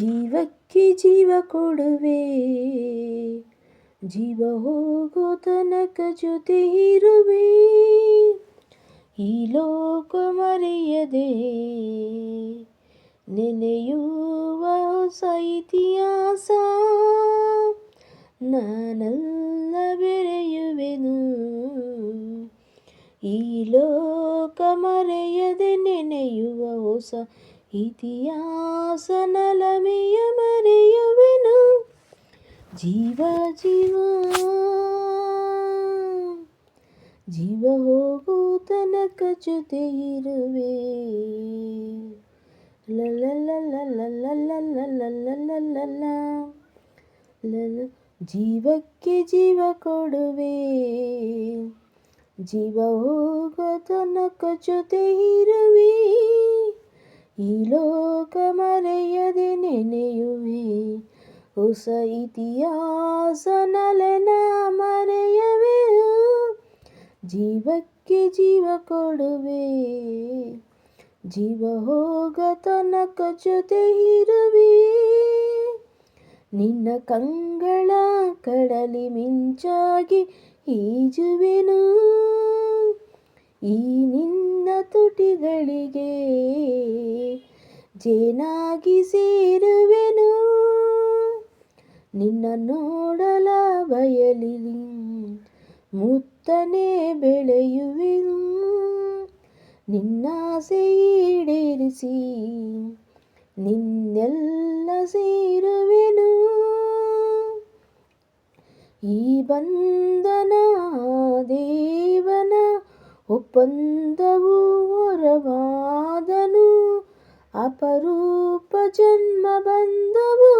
ಜೀವಕ್ಕೆ ಜೀವ ಕೊಡುವೆ. ಜೀವ ಹೋಗೋ ತನಕ ಜೊತೆ ಇರುವೆ. ಈ ಲೋಕ ಮರೆಯದೆ ನೆನೆಯುವ ಹೊಸ ಇತಿಹಾಸ ನಾನಲ್ಲ ಬೆರೆಯುವೆನು. ಈ ಲೋಕ ಮರೆಯದೆ ನೆನೆಯುವ ಹೊಸ ಇತಿಹಾಸ ನಲಮೆಯ ಮರೆಯುವೆನು ಜೀವ ಜೀವ ಜೀವ ಹೋಗೋ ತನಕ ಜೊತೆ ಇರುವೆ ಜೀವಕ್ಕೆ ಜೀವ ಕೊಡುವೆ ಜೀವ ಹೋಗೋ ತನಕ ಜೊತೆ ಇರುವೆ ಈ ಲೋಕ ಮರೆಯದೆ ನೆನೆಯುವೆ. ಹೊಸ ಇತಿಹಾಸ ನಲನ ಮರೆಯವೆ. ಜೀವಕ್ಕೆ ಜೀವ ಕೊಡುವೆ. ಜೀವ ಹೋಗ ತನಕ ಜೊತೆ ಇರುವೆ. ನಿನ್ನ ಕಂಗಳ ಕಡಲಿ ಮಿಂಚಾಗಿ ಈಜುವೆನು. ಈ ನಿನ್ನ ತುಟಿಗಳಿಗೆ ಜೇನಾಗಿ ಸೇರುವೆನು. ನಿನ್ನ ನೋಡಲ ಬಯಲಿಲಿ ಮುತ್ತನೆ ಬೆಳೆಯುವೆನು. ನಿನ್ನಾಸೆ ಈಡೇರಿಸಿ ನಿನ್ನೆಲ್ಲ ಸೇರುವೆನು. ಈ ಬಂಧನ ದೇವನ ಒಪ್ಪಂದವು ಹೊರವಾದನು. ಅಪರೂಪ ಜನ್ಮ ಬಂದವು.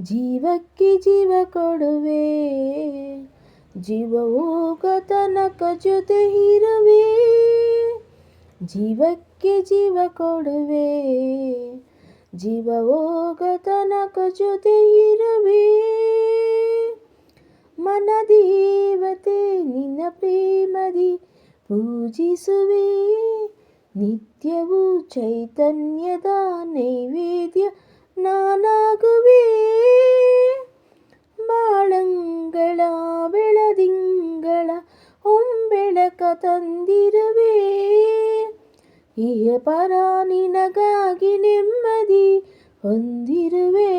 ಜೀವಕ್ಕೆ ಜೀವ ಕೊಡುವೆ. ಜೀವವು ಕತನಕ ತನಕ ಜೊತೆ ಇರುವೆ. ಜೀವಕ್ಕೆ ಜೀವ ಕೊಡುವೆ. ಜೀವ ಹೋಗ ತನಕ ಜೊತೆ ಇರುವೆ. ಮನದೇವತೆ ನಿನ್ನ ಪ್ರೇಮದಿ ಪೂಜಿಸುವೆ. ನಿತ್ಯವೂ ಚೈತನ್ಯದ ನೈವೇದ್ಯ ನಾನಾಗುವೆ ಬಾಳಂಗಳ ಬೆಳದಿಂಗಳ ಹೊಂಬೆಳಕ ತಂದಿರುವೆ ಇಹ ಪರ ನಿನಗಾಗಿ ನೆಮ್ಮದಿ ಹೊಂದಿರುವೆ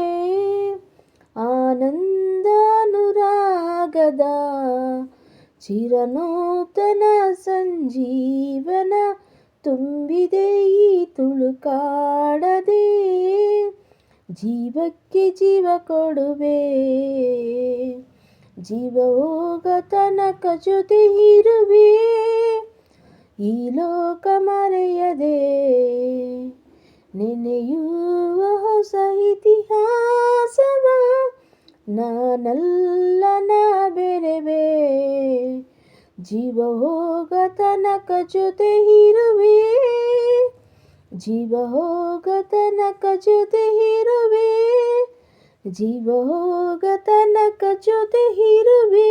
ಆನಂದ ಅನುರಾಗದ ಚಿರನೂತನ ಸಂಜೀವನ ತುಂಬಿದೆ ಈ ತುಳುಕಾಡದೆ ಜೀವಕ್ಕೆ ಜೀವ ಕೊಡುವೆ. ಜೀವ ಹೋಗ ತನಕ ಜೊತೆ ಇರುವೆ, ಈ ಲೋಕ ಮರೆಯದೆ. ನೆನೆಯುವ ಹೊಸ ಇತಿಹಾಸವ, ನಾನಲ್ಲ, ನಾ ಬೆರೆವೆ. ಜೀವ ಹೋಗ ತನಕ ಜೊತೆ ಇರುವೆ ಜೀವ ಹೋಗ ತನಕ ಜೊತೆ ಇರುವೆ ಜೀವ ಹೋಗ ತನಕ ಜೊತೆ ಇರುವೆ